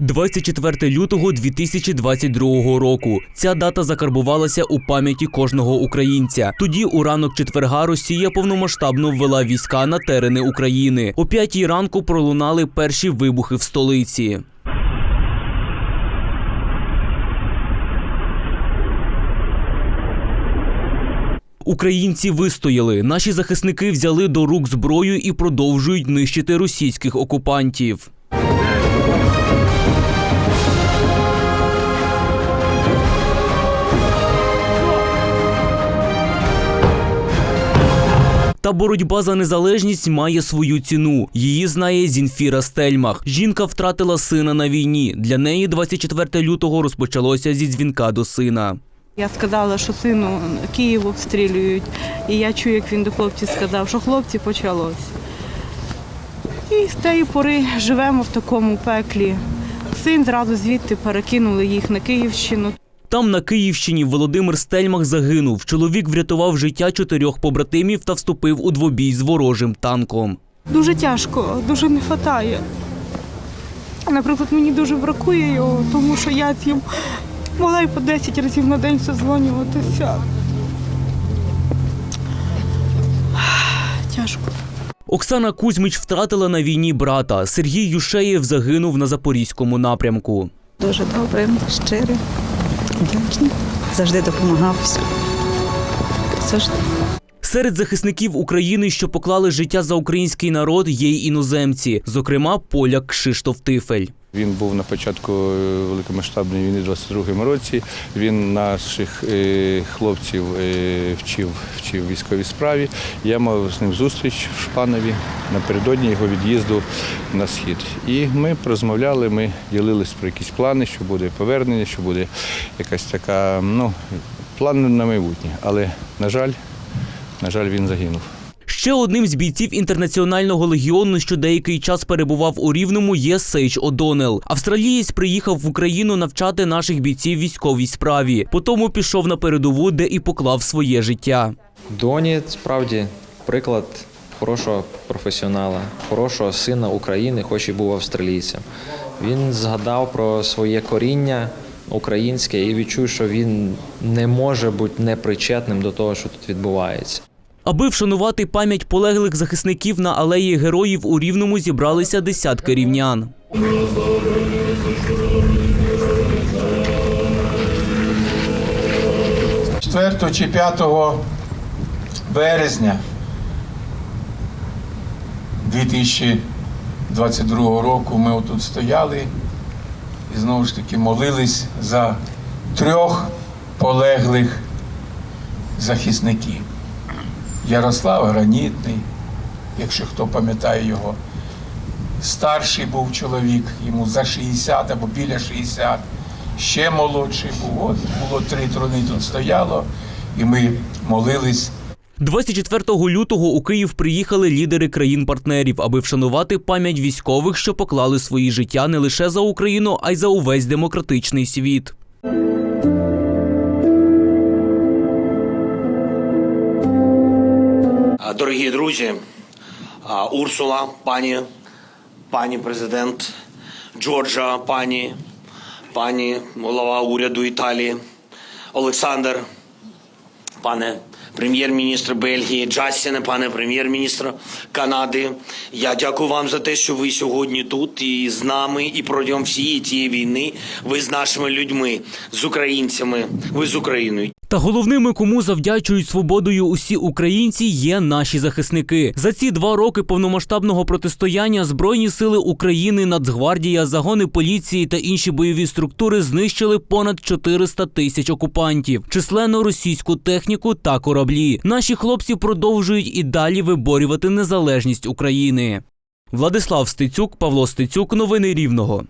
24 лютого 2022 року. Ця дата закарбувалася у пам'яті кожного українця. Тоді у ранок четверга Росія повномасштабно ввела війська на терени України. О п'ятій ранку пролунали перші вибухи в столиці. Українці вистояли. Наші захисники взяли до рук зброю і продовжують нищити російських окупантів. Та боротьба за незалежність має свою ціну. Її знає Зінфіра Стельмах. Жінка втратила сина на війні. Для неї 24 лютого розпочалося зі дзвінка до сина. Я сказала, що сину Київ обстрілюють. І я чую, як він до хлопців сказав, що хлопці почалось. І з тієї пори живемо в такому пеклі. Син зразу звідти перекинули їх на Київщину. Там на Київщині Володимир Стельмах загинув. Чоловік врятував життя чотирьох побратимів та вступив у двобій з ворожим танком. Дуже тяжко, дуже не вистачає. Наприклад, мені дуже бракує його, тому що я з ним могла й по 10 разів на день созвонюватися. Тяжко. Оксана Кузьмич втратила на війні брата. Сергій Юшеєв загинув на запорізькому напрямку. Дуже добре, щиро, вдячний. Завжди допомагав. Завжди. Серед захисників України, що поклали життя за український народ, є й іноземці, зокрема поляк Кшиштоф Тифель. Він був на початку е, великомасштабної війни в 22-му році. Він наших е, хлопців е, вчив, вчив військовій справі. Я мав з ним зустріч в Шпанові напередодні його від'їзду на схід. І ми розмовляли, ми ділились про якісь плани, що буде повернення, що буде якась така, ну, план на майбутнє. Але, на жаль, на жаль, він загинув. Ще одним з бійців інтернаціонального легіону, що деякий час перебував у Рівному, є Сейдж Одонел. Австралієць приїхав в Україну навчати наших бійців військовій справі. Потім пішов на передову, де і поклав своє життя. Доні справді приклад хорошого професіонала, хорошого сина України, хоч і був австралійцем. Він згадав про своє коріння українське і відчув, що він не може бути непричетним до того, що тут відбувається. Аби вшанувати пам'ять полеглих захисників на алеї героїв у Рівному зібралися десятки рівнян. – 4 чи 5 березня 2022 року ми отут стояли і знову ж таки молились за трьох полеглих захисників. Ярослав Гранітний, якщо хто пам'ятає його, старший був чоловік, йому за 60 або біля 60, ще молодший був. От було три трони тут стояло, і ми молились 24 лютого у Київ приїхали лідери країн-партнерів, аби вшанувати пам'ять військових, що поклали свої життя не лише за Україну, а й за увесь демократичний світ. Дорогі друзі, Урсула, пані, пані президент, Джорджа, пані, пані голова уряду Італії, Олександр, пане прем'єр-міністр Бельгії, Джастіне, пане прем'єр-міністр Канади. Я дякую вам за те, що ви сьогодні тут і з нами, і протягом всієї цієї війни ви з нашими людьми, з українцями, ви з Україною. Та головними, кому завдячують свободою усі українці, є наші захисники. За ці два роки повномасштабного протистояння Збройні сили України, Нацгвардія, загони поліції та інші бойові структури знищили понад 400 тисяч окупантів, численну російську техніку та кораблі. Наші хлопці продовжують і далі виборювати незалежність України. Владислав Стецюк, Павло Стецюк, новини Рівного.